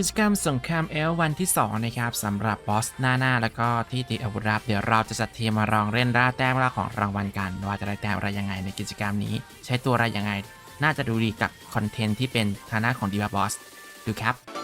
กิจกรรมสงครามเอลวันที่ 2 นะครับสำหรับบอสหน้าหน้าแล้วก็ที่ติดอาวุธรับ เดี๋ยวเราจะจัดทีมมาลองเล่นล่าแต้มล่าของรางวัลกันว่าจะได้แต้มอะไรยังไงในกิจกรรมนี้ ใช้ตัวอะไรยังไง น่าจะดูดีกับคอนเทนต์ที่เป็นฐานะของดีวาบอสดูครับ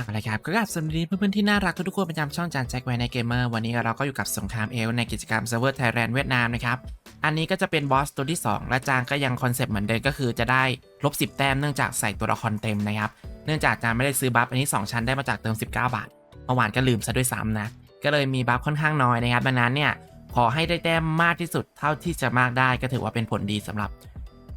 อะอะไรครับก็กลับสวัสดีเพื่อนๆที่น่ารักทุกๆคนประจำช่องจานแจ็คไวในเกมเมอร์วันนี้เราก็อยู่กับสงครามเอลในกิจกรรมเซิร์ฟเวอร์ไทยแลนด์เวียดนามนะครับ อันนี้ก็จะเป็นบอสตัวที่ 2 และจางก็ยังคอนเซปต์เหมือนเดิมก็คือจะได้ลบ 10 แต้มเนื่องจากใส่ตัวละครเต็มนะครับ เนื่องจากจางไม่ได้ซื้อบัฟอันนี้ 2 ชั้นได้มาจากเติม 19 บาทเมื่อวานก็ลืมซะด้วยซ้ำนะก็เลยมีบัฟค่อนข้างน้อยนะครับดังนั้นเนี่ยขอให้ได้แต้มมากที่สุดเท่าที่จะมากได้ก็ถือว่าเป็นผลดีสำหรับ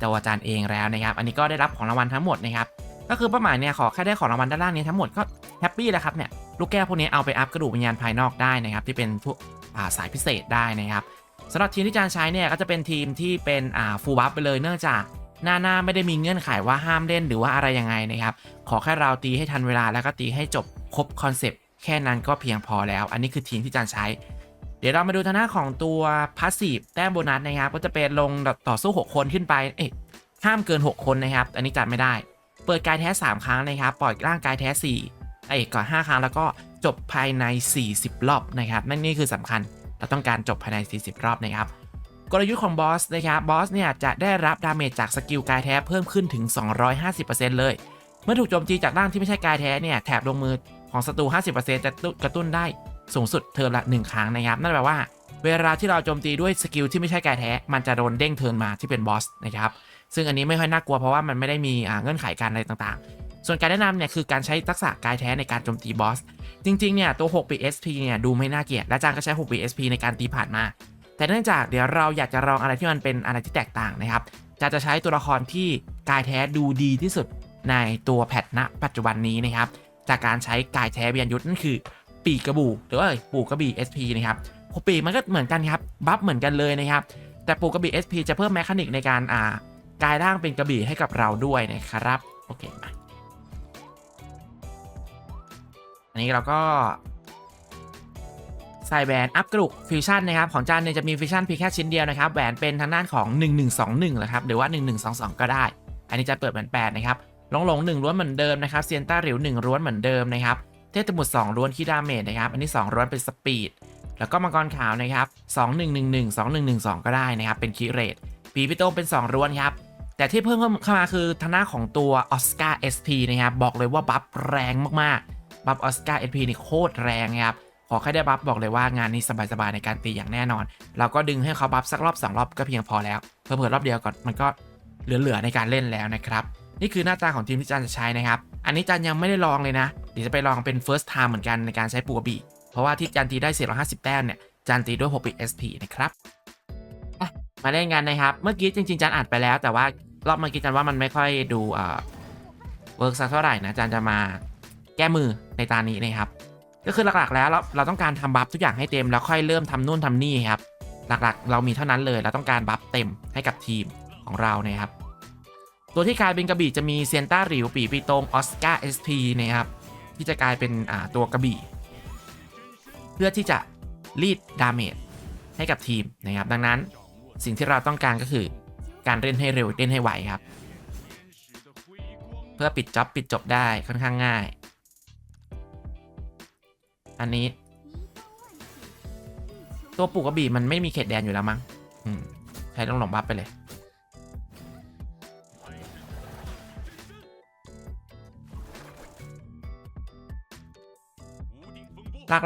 ตัวอาจารย์เองแล้วนะครับ อันนี้ก็ได้รับของรางวัลทั้งหมดนะครับ ก็คือเป้าหมายเนี่ยขอแค่ได้ของรางวัลด้านล่างนี้ทั้งหมดก็แฮปปี้แล้วครับเนี่ยลูกแก้วพวกนี้เอาไปอัพกระดูกวิญญาณภายนอกได้นะครับที่เป็นพวกอ่าสายพิเศษได้นะครับสำหรับทีมที่จานใช้เนี่ยก็จะเป็นทีมที่เป็นฟูลบัฟไปเลยเนื่องจากหน้าหน้าไม่ได้มีเงื่อนไขว่าห้ามเล่นหรือว่าอะไรยังไงนะครับขอแค่เราตีให้ทันเวลาแล้วก็ตีให้จบครบคอนเซปต์แค่นั้นก็เพียงพอแล้ว อันนี้คือทีมที่จานใช้ เดี๋ยวเรามาดูทางหน้าของตัวพาสซีฟแต้มโบนัสนะครับก็จะเป็นลงต่อสู้ 6 คนขึ้นไปเอ๊ะห้ามเกิน 6 คนนะครับ อันนี้จัดไม่ได้ เปิดกายแท้ 3 ครั้งนะครับ ปล่อยร่างกายแท้4ไอ้ก่อน5ครั้งแล้วก็จบภายใน 40 รอบนะครับนั่นนี่คือสำคัญ เราต้องการจบภายใน 40 รอบนะครับ กลยุทธ์ของบอสนะครับ บอสเนี่ยจะได้รับดาเมจจากสกิลกายแท้เพิ่มขึ้นถึง 250%เลย เมื่อถูกโจมตีจากร่างที่ไม่ใช่กายแท้เนี่ยแถบลงมือของศัตรู 50%จะกระตุ้นได้สูงสุดเทิร์นละ 1 ครั้งนะครับ นั่นแปลว่า เวลาที่เราโจมตีด้วยสกิลที่ไม่ใช่กายแท้ มันจะโดนเด้งเทิร์นมาที่เป็นบอสนะครับ ซึ่งอันนี้ไม่ค่อยน่ากลัวเพราะว่ามันไม่ได้มีเงื่อนไขการอะไรต่างๆ ส่วนการแนะนำเนี่ยคือการใช้ทักษะกายแท้ในการโจมตีบอส จริงๆเนี่ยตัว6ปี SP เนี่ยดูไม่น่าเกลียดและจางก็ใช้6ปี SP ในการตีผ่านมา แต่เนื่องจากเดี๋ยวเราอยากจะลองอะไรที่มันเป็นอะไรที่แตกต่างนะครับจางจะใช้ตัวละครที่กายแท้ดูดีที่สุดในตัวแพทณปัจจุบันนี้นะครับจากการใช้กายแท้เบียนยุทธนั่นคือ ปีกระบี่หรือว่าปูกระบี่ SP นะครับปีกมันก็เหมือนกันครับบัฟเหมือนกันเลยนะครับแต่ปูกระบี่ SP จะเพิ่มแมคานิกในการอ่า กายร่างเป็นกระบี่ให้กับเราด้วยนะครับ โอเคมาอันนี้เราก็ใส่แหวนอัพกระดูกฟิวชั่นนะครับ ของจานเนี่ยจะมีฟิวชั่นเพียงแค่ชิ้นเดียวนะครับแหวนเป็นทางด้านของ 1121นะครับหรือว่า 1122 ก็ได้ อันนี้จะเปิดแหวน8นะครับหลงหลงหนึ่งล้วนเหมือนเดิมนะครับเซียนต้าหลิว1ล้วนเหมือนเดิมนะครับเทพสมุทร2ล้วนคีดาเมจนะครับอันนี้2ล้วนเป็นสปีดแล้วก็มังกรขาวนะครับ 2111 2112 ก็ได้นะครับ เป็นคีเรทปีพิโต้เป็น2ล้วนครับ แต่ที่เพิ่มเข้ามาคือทาหน้าของตัวออสการ์ SP นะครับ บอกเลยว่าบัฟแรงมากๆ บัฟออสการ์ SP นี่โคตรแรงนะครับ ขอแค่ได้บัฟบอกเลยว่างานนี้สบายๆในการตีอย่างแน่นอน เราก็ดึงให้เขาบัฟสักรอบ 2 รอบก็เพียงพอแล้ว เพิ่มๆรอบเดียวก่อนมันก็เหลือๆในการเล่นแล้วนะครับ นี่คือหน้าตาของทีมที่จันจะใช้นะครับ อันนี้จันยังไม่ได้ลองเลยนะ เดี๋ยวจะไปลองเป็น first time เหมือนกันในการใช้ปูกระบี่เพราะว่าที่จันตีได้ 450 แต้มเนี่ยจันตีด้วย6ปี SP นะครับ มาเล่นกันนะครับ เมื่อกี้จริง ๆจันอ่านไปแล้ว แต่ว่ารอบเมื่อกี้จันว่ามันไม่ค่อยดูเอ่อเวิร์กสักเท่าไหร่นะจันจะมาแก้มือในตานี้นะครับ ก็คือหลักๆแล้วเราเราต้องการทำบัฟทุกอย่างให้เต็มแล้วค่อยเริ่มทำนู่นทำนี่ครับ หลักๆ เรามีเท่านั้นเลยเราต้องการบัฟเต็มให้กับทีมของเรานะครับ ตัวที่กลายเป็นกระบี่จะมีเซียนต้าหริวปีปีตงออสการ์เอสพีนะครับที่จะกลายเป็นอ่าตัวกระบี่ เพื่อที่จะรีดดาเมจให้กับทีมนะครับดังนั้น สิ่งที่เราต้องการก็คือ การเล่นให้เร็วเล่นให้ไวครับ เพื่อปิดจ็อบปิดจบได้ค่อนข้างง่าย อันนี้ ตัวปูกกระบี่มันไม่มีเขตแดนอยู่แล้วมั้งใช้ต้องหลงบัฟไปเลย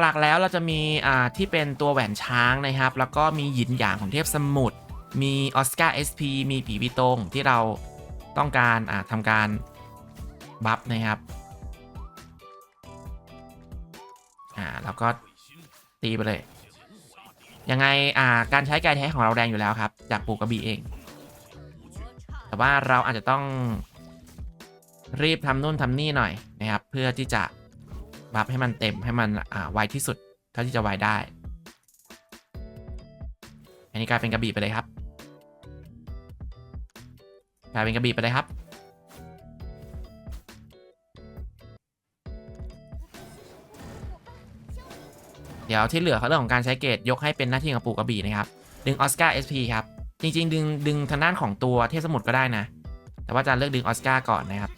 หลักๆแล้วเราจะมีอ่าที่เป็นตัวแหวนช้างนะครับ แล้วก็มีหยินหยางของเทพสมุทร มีออสการ์ SP มีปีวิตงที่เราต้องการอ่าทำการบัฟนะครับอ่าแล้วก็ตีไปเลย ยังไงอ่าการใช้กายแท้ของเราแรงอยู่แล้วครับ จากปูกระบี่เอง แต่ว่าเราอาจจะต้องรีบทำนู่นทำนี่หน่อยนะครับ เพื่อที่จะบัฟให้มันเต็มให้มันอ่าไวที่สุด เท่าที่จะไวได้ อันนี้กลายเป็นกระบี่ไปเลยครับ กลายเป็นกระบี่ไปเลยครับ เดี๋ยวที่เหลือเขาเรื่องของการใช้เกรดยกให้เป็นหน้าที่ของปู่กระบี่นะครับ ดึงออสการ์ SP ครับ จริง ๆ ดึงดึงทางด้านของตัวเทพสมุทรก็ได้นะ แต่ว่าจะเลือกดึงออสการ์ก่อนนะครับ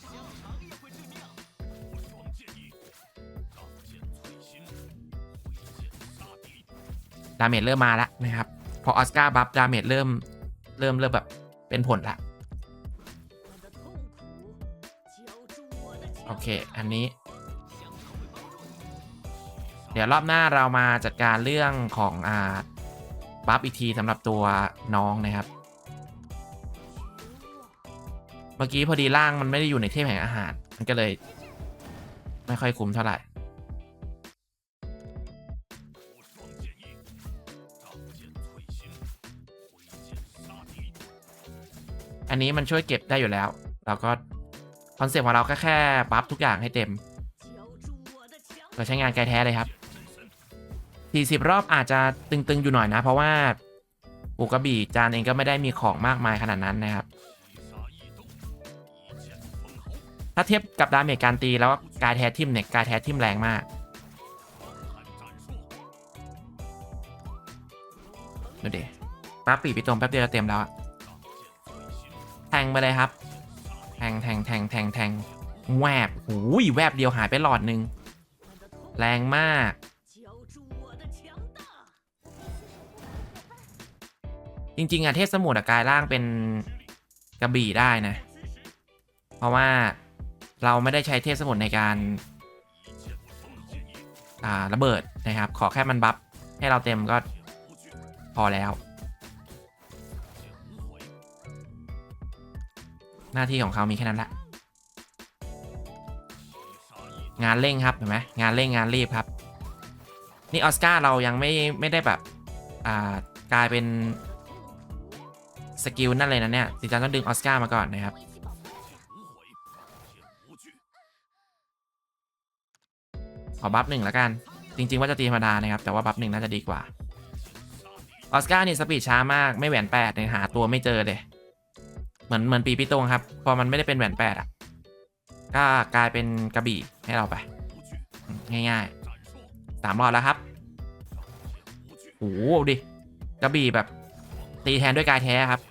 ดาเมจเริ่มมาแล้วนะครับ พอออสการ์บัฟดาเมจเริ่มเริ่มเริ่มแบบเป็นผลละ อเคอันนี้ เดี๋ยวรอบหน้าเรามาจัดการเรื่องของอ่าบัฟอีกทีสำหรับตัวน้องนะครับ เมื่อกี้พอดีล่างมันไม่ได้อยู่ในเทพแห่งอาหาร มันก็เลย ไม่ค่อยคุ้มเท่าไหร่อันนี้มันช่วยเก็บได้อยู่แล้ว เราก็ คอนเซ็ปต์ของเราก็แค่บัฟทุกอย่างให้เต็ม เราใช้งานไกลแท้เลยครับ 40 รอบอาจจะตึงๆอยู่หน่อยนะ เพราะว่าปูกระบีจานเองก็ไม่ได้มีของมากมายขนาดนั้นนะครับ ถ้าเทียบกับดาเมจการตีแล้วกายแท้ทิมเนี่ยกายแท้ทิมแรงมากดูดิปั๊บปีปีตรงแป๊บเดียวเต็มแล้วอะแทงไปเลยครับ งแทงแทงแทงแทงแวบหูยแวบเดียวหายไปหลอดหนึ่งแรงมาก จริง ๆอะเทพสมุทรกายร่างเป็นกระบี่ได้นะ เพราะว่าเราไม่ได้ใช้เทพสมุทรในการระเบิดนะครับ ขอแค่มันบัฟให้เราเต็มก็พอแล้ว หน้าที่ของเขามีแค่นั้นแหละ งานเร่งครับเห็นไหมงานเร่งงานรีบครับ นี่ออสการ์เรายังไม่ไม่ได้แบบอ่ากลายเป็นสกิลนั่นเลยนะเนี่ยดิจันต้องดึงออสการ์มาก่อนนะครับขอบัฟหนึ่งแล้วกัน จริง ๆ ว่าจะตีธรรมดานะครับ แต่ว่าบัฟหนึ่งน่าจะดีกว่า ออสการ์นี่สปีดช้ามาก ไม่แหวนแปดเนี่ยหาตัวไม่เจอเลย เหมือนเหมือนปีพิตรงครับ พอมันไม่ได้เป็นแหวนแปดอะ ก็กลายเป็นกระบี่ให้เราไป ง่ายๆสามรอบแล้วครับโอ้โหดิกระบี่แบบ ตีแทนด้วยกายแท้ครับ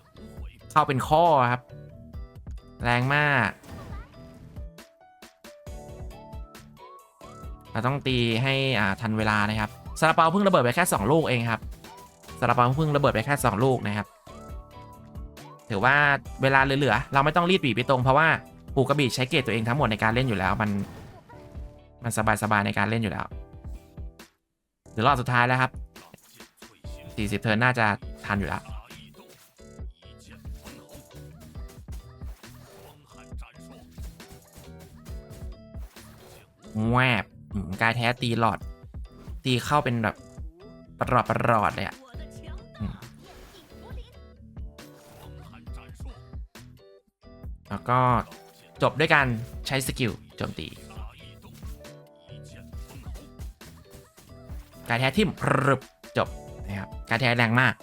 เข้าเป็นข้อครับ แรงมาก เราต้องตีให้อ่าทันเวลานะครับซาลาเปาเพิ่งระเบิดไปแค่ 2 ลูกเองครับซาลาเปาเพิ่งระเบิดไปแค่ 2 ลูกนะครับ ถือว่าเวลาเหลือๆเราไม่ต้องรีบบีบไปตรงเพราะว่าปูกระบี่ใช้เกรดตัวเองทั้งหมดในการเล่นอยู่แล้วมันมันสบายๆในการเล่นอยู่แล้วหรือรอบสุดท้ายแล้วครับ 40 เทิร์นน่าจะทันอยู่แล้วแวบกายแท้ตีหลอด ตีเข้าเป็นแบบประหลอดประหลอดเลยอะอื แล้วก็จบด้วยการใช้สกิลโจมตีกายแท้ทิ่มพรึบจบนะครับกายแท้แรงมาก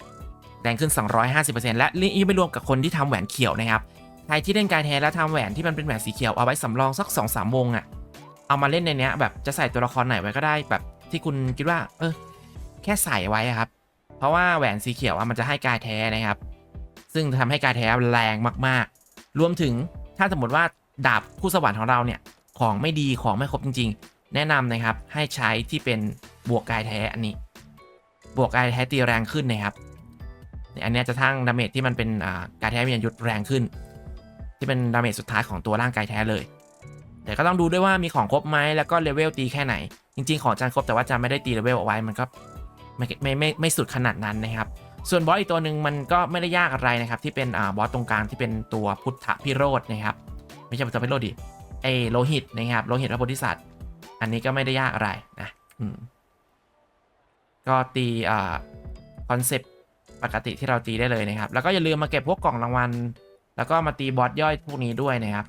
แรงขึ้น 250%และนี่ไม่รวมกับคนที่ทำแหวนเขียวนะครับใครที่เล่นกายแท้แล้วทำแหวนที่มันเป็นแหวนสีเขียวเอาไว้สำรองสัก 2-3 วงอะ่ะเอามาเล่นในเนี้ยแบบจะใส่ตัวละครไหนไว้ก็ได้แบบที่คุณคิดว่า เออ แค่ใส่ไว้ครับ เพราะว่าแหวนสีเขียวอะมันจะให้กายแท้นะครับ ซึ่งทำให้กายแท้แรงมาก รวมถึงถ้าสมมติว่าดาบคู่สวรรค์ของเราเนี่ย ของไม่ดีของไม่ครบจริง ๆ แนะนำนะครับให้ใช้ที่เป็นบวกกายแท้อันนี้ บวกกายแท้ตีแรงขึ้นนะครับอันนี้จะทั้งดาเมจที่มันเป็นกายแท้มียุแรงขึ้น ที่เป็นดาเมจสุดท้ายของตัวร่างกายแท้เลย แต่ก็ต้องดูด้วยว่ามีของครบไหมแล้วก็เลเวลตีแค่ไหน จริง ๆ ของจานครบแต่ว่าจะไม่ได้ตีเลเวลเอาไว้มันก็ไม่ไม่ไม่ไม่สุดขนาดนั้นนะครับ ส่วนบอสอีกตัวหนึ่งมันก็ไม่ได้ยากอะไรนะครับ ที่เป็นอ่าบอสตรงกลางที่เป็นตัวพุทธพิโรธนะครับ ไม่ใช่พุทธพิโรธดิไอโลหิตนะครับโลหิตพระโพธิสัตว์ อันนี้ก็ไม่ได้ยากอะไรนะอืมก็ตีอ่าคอนเซปต์ปกติที่เราตีได้เลยนะครับ แล้วก็อย่าลืมมาเก็บพวกกล่องรางวัล แล้วก็มาตีบอสย่อยพวกนี้ด้วยนะครับ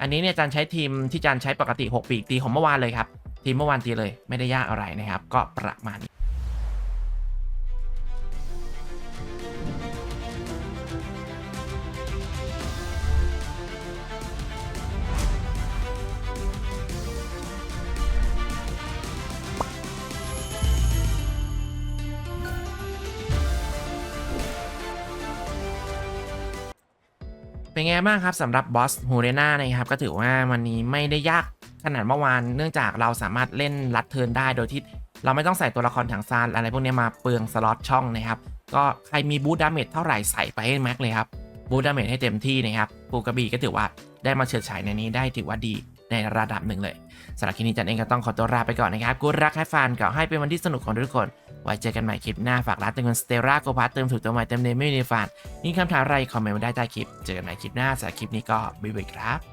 อันนี้เนี่ยจันใช้ทีมที่จันใช้ปกติ 6 ปีกตีของเมื่อวานเลยครับ ทีมเมื่อวานตีเลยไม่ได้ยากอะไรนะครับ ก็ประมาณนี้ เป็นไงบ้างครับสำหรับบอสฮูเรนานะครับ ก็ถือว่าวันนี้ไม่ได้ยากขนาดเมื่อวาน เนื่องจากเราสามารถเล่นลัดเทินได้โดยที่เราไม่ต้องใส่ตัวละครถังซานอะไรพวกนี้มาเปลืองสล็อตช่องนะครับ ก็ใครมีบูทดาเมจเท่าไหร่ใส่ไปให้แม็กเลยครับบูทดาเมจให้เต็มที่นะครับปูกระบี่ก็ถือว่าได้มาเฉิดฉายในนี้ได้ถือว่าดี ในระดับหนึ่งเลยสำหรับคลิปนี้จันเองก็ต้องขอตัวลาไปก่อนนะครับกูรักให้ฟานก็ให้เป็นวันที่สนุกของทุกคน ไว้เจอกันใหม่คลิปหน้าฝากร้านเติมเงินสเตราโกพาร์เติมถูกตัวใหม่เติมเนมไม่มีในฟานมีคำถามอะไรคอมเมนต์มาได้ใต้คลิป เจอกันใหม่คลิปหน้าสำหรับคลิปนี้ก็บ๊ายบายครับ